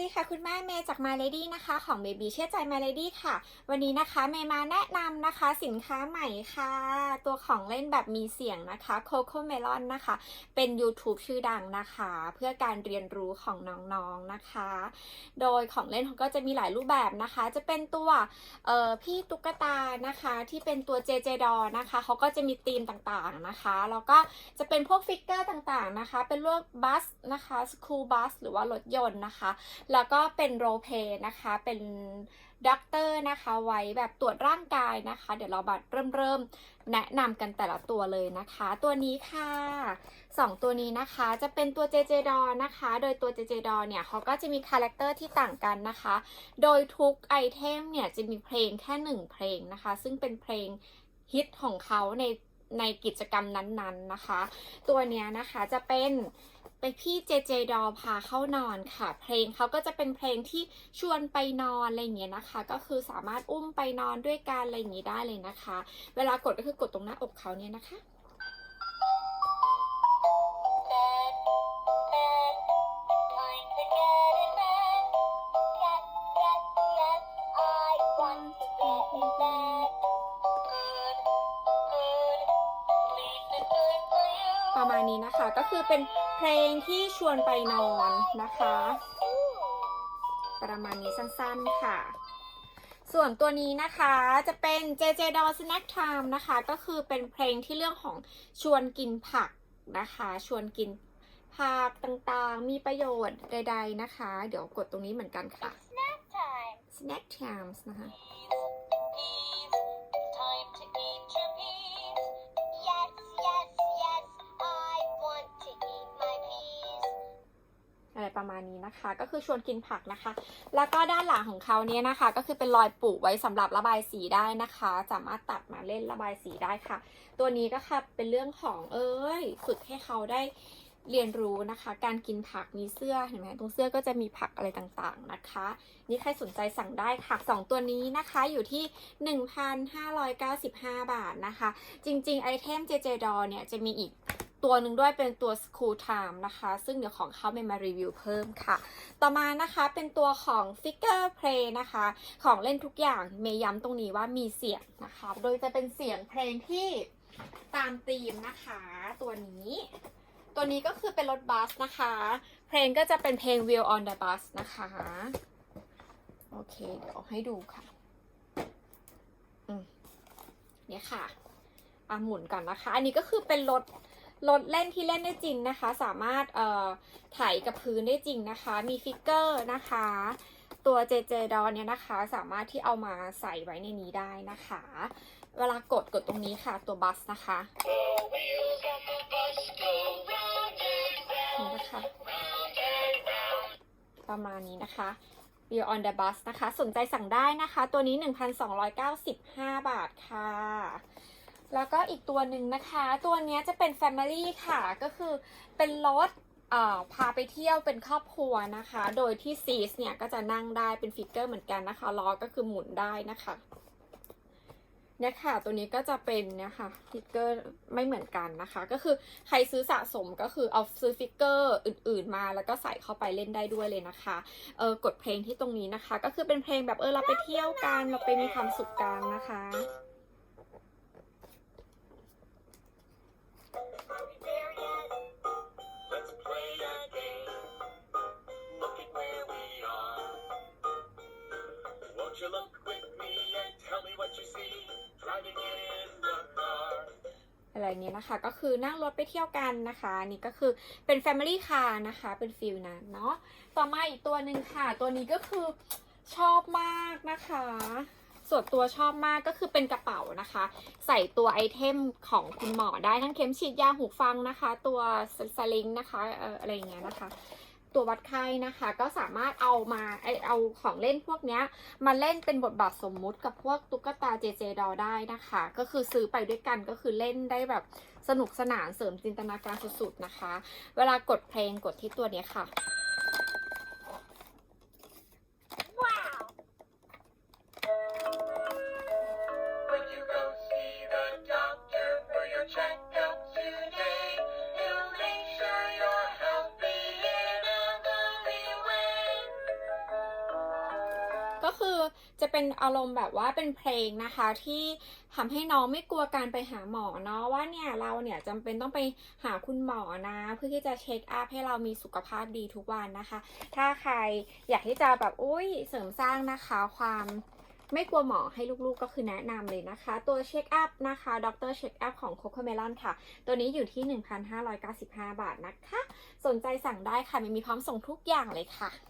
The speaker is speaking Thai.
ดีค่ะคุณแม่เมย์จาก My Lady นะคะของ Baby เชื่อใจ My Lady ค่ะ วันนี้นะคะเมย์มาแนะนำนะคะสินค้าใหม่ค่ะ ตัวของเล่นแบบมีเสียงนะคะ Coco Melon นนะคะ เป็น YouTube ชื่อดังนะคะ เพื่อการเรียนรู้ของน้องๆนะคะ โดยของเล่นเขาก็จะมีหลายรูปแบบนะคะ จะเป็นตัวเอ่อพี่ตุ๊กตานะคะที่เป็นตัว JJ d o นะคะเขาก็จะมีธีมต่างๆนะคะแล้วก็จะเป็นพวกฟิกเกอร์ต่างๆนะคะ เป็นรื่อบัสนะคะสคูลบัสหรือว่ารถยนต์นะคะแล้วก็เป็นโรเพนะคะ เป็นด็อกเตอร์นะคะ ไว้แบบตรวจร่างกายนะคะ เดี๋ยวเราบัดเริ่มเริ่มแนะนำกันแต่ละตัวเลยนะคะ ตัวนี้ค่ะสองตัวนี้นะคะ จะเป็นตัว JJ d o นะคะ โดยตัว JJ d o เนี่ยเขาก็จะมีคาแรคเตอร์ที่ต่างกันนะคะ โดยทุกไอเทมเนี่ยจะมีเพลงแค่หนึ่งเพลงนะคะ ซึ่งเป็นเพลงฮิตของเขาใน ในกิจกรรมนั้นๆนะคะ ตัวเนี้ยนะคะจะเป็นไปพี่เจเจดอพาเข้านอนค่ะ เพลงเขาก็จะเป็นเพลงที่ชวนไปนอนอะไรอย่างเงี้ยนะคะ ก็คือสามารถอุ้มไปนอนด้วยกันอะไรอย่างงี้ได้เลยนะคะ เวลากดก็คือกดตรงหน้าอกเขาเนี่ยนะคะ ประมาณนี้นะคะ ก็คือเป็นเพลงที่ชวนไปนอนนะคะ ประมาณนี้สั้นๆค่ะ ส่วนตัวนี้นะคะจะเป็น JJ d o Snack Time นะคะ ก็คือเป็นเพลงที่เรื่องของชวนกินผักนะคะ ชวนกินผักต่างๆ มีประโยชน์ใด ๆนะคะ เดี๋ยวกดตรงนี้เหมือนกันค่ะ Snack time. Snack Times นะคะ ประมาณนี้นะคะ ก็คือชวนกินผักนะคะ แล้วก็ด้านหลังของเขาเนี่ยนะคะ ก็คือเป็นรอยปุไว้สำหรับระบายสีได้นะคะ สามารถตัดมาเล่นระบายสีได้ค่ะ ตัวนี้ก็ค่ะเป็นเรื่องของเอ้ยฝึกให้เขาได้เรียนรู้นะคะ การกินผักมีเสื้อเห็นไหมตรงเสื้อก็จะมีผักอะไรต่างๆนะคะ นี่ใครสนใจสั่งได้ค่ะสองตัวนี้นะคะอยู่ที่ 1,595 บาทนะคะ จริงๆ ไอเทม JJ d o เนี่ยจะมีอีก ตัวหนึ่งด้วยเป็นตัว School Time นะคะ ซึ่งเดี๋ยวของเขาเป็นมารีวิวเพิ่มค่ะ ต่อมานะคะเป็นตัวของ Figure Play นะคะ ของเล่นทุกอย่างเมย์ย้ำตรงนี้ว่ามีเสียงนะคะ โดยจะเป็นเสียงเพลงที่ตามธีมนะคะ ตัวนี้ ตัวนี้ก็คือเป็นรถบัสนะคะ เพลงก็จะเป็นเพลง Wheel on the Bus นะคะ โอเค เดี๋ยวให้ดูค่ะอืมเนี่ยค่ะอะหมุนก่อนนะคะ อันนี้ก็คือเป็นรถ รถเล่นที่เล่นได้จริงนะคะ สามารถเอ่อไถกับพื้นได้จริงนะคะ มีฟิกเกอร์นะคะ ตัว JJ d o เนี่ยนะคะ สามารถที่เอามาใส่ไว้ในนี้ได้นะคะ เวลากดกดตรงนี้ค่ะ ตัวบัสนะคะนี่นะคะ ประมาณนี้นะคะ View on the bus นะคะ สนใจสั่งได้นะคะ ตัวนี้ 1,295 บาทค่ะ แล้วก็อีกตัวหนึ่งนะคะ ตัวนี้จะเป็น Family ค่ะ ก็คือเป็นรถพาไปเที่ยวเป็นครอบครัวนะคะ โดยที่ซีสเนี่ยก็จะนั่งได้เป็นฟิกเกอร์เหมือนกันนะคะ ล้อก็คือหมุนได้นะคะเนี่ยค่ะ ตัวนี้ก็จะเป็นเนี่ยค่ะฟิกเกอร์ไม่เหมือนกันนะคะ ก็คือใครซื้อสะสมก็คือเอาซื้อฟิกเกอร์อื่น ๆมา แล้วก็ใส่เข้าไปเล่นได้ด้วยเลยนะคะเออกดเพลงที่ตรงนี้นะคะ ก็คือเป็นเพลงแบบเออเราไปเที่ยวกันเราไปมีความสุขกันนะคะ you look with me and tell me what you see? Driving in the car. อะไรเนี้ยนะคะ ก็คือนั่งรถไปเที่ยวกันนะคะ นี่ก็คือเป็น Family Car นะคะ เป็นฟิลนั้นเนาะ ต่อมาอีกตัวหนึ่งค่ะ ตัวนี้ก็คือชอบมากนะคะ ส่วนตัวชอบมากก็คือเป็นกระเป๋านะคะ ใส่ตัวไอเทมของคุณหมอได้ทั้งเข็มฉีดยาหูฟังนะคะ ตัวสลิงนะคะ เอ่ออะไรอย่างเงี้ยนะคะ ตัววัดไข้นะคะ ก็สามารถเอามาไอเอาของเล่นพวกเนี้ยมาเล่นเป็นบทบาทสมมุติกับพวกตุ๊กตาเจเจดอได้นะคะ ก็คือซื้อไปด้วยกันก็คือเล่นได้แบบสนุกสนานเสริมจินตนาการสุดๆนะคะ เวลากดเพลงกดที่ตัวเนี้ยค่ะ ก็คือจะเป็นอารมณ์แบบว่าเป็นเพลงนะคะที่ทำให้น้องไม่กลัวการไปหาหมอเนาะว่าเนี่ยเราเนี่ยจำเป็นต้องไปหาคุณหมอนะ เพื่อที่จะเช็คอัพให้เรามีสุขภาพดีทุกวันนะคะ ถ้าใครอยากที่จะแบบอุ้ยเสริมสร้างนะคะความไม่กลัวหมอให้ลูกๆก็คือแนะนำเลยนะคะ ตัวเช็คอัพนะคะดรเช็คอัพของโคโคเมลอนค่ะ ตัวนี้อยู่ที่ 1,595 บาทนะคะ สนใจสั่งได้ค่ะ มีพร้อมส่งทุกอย่างเลยค่ะ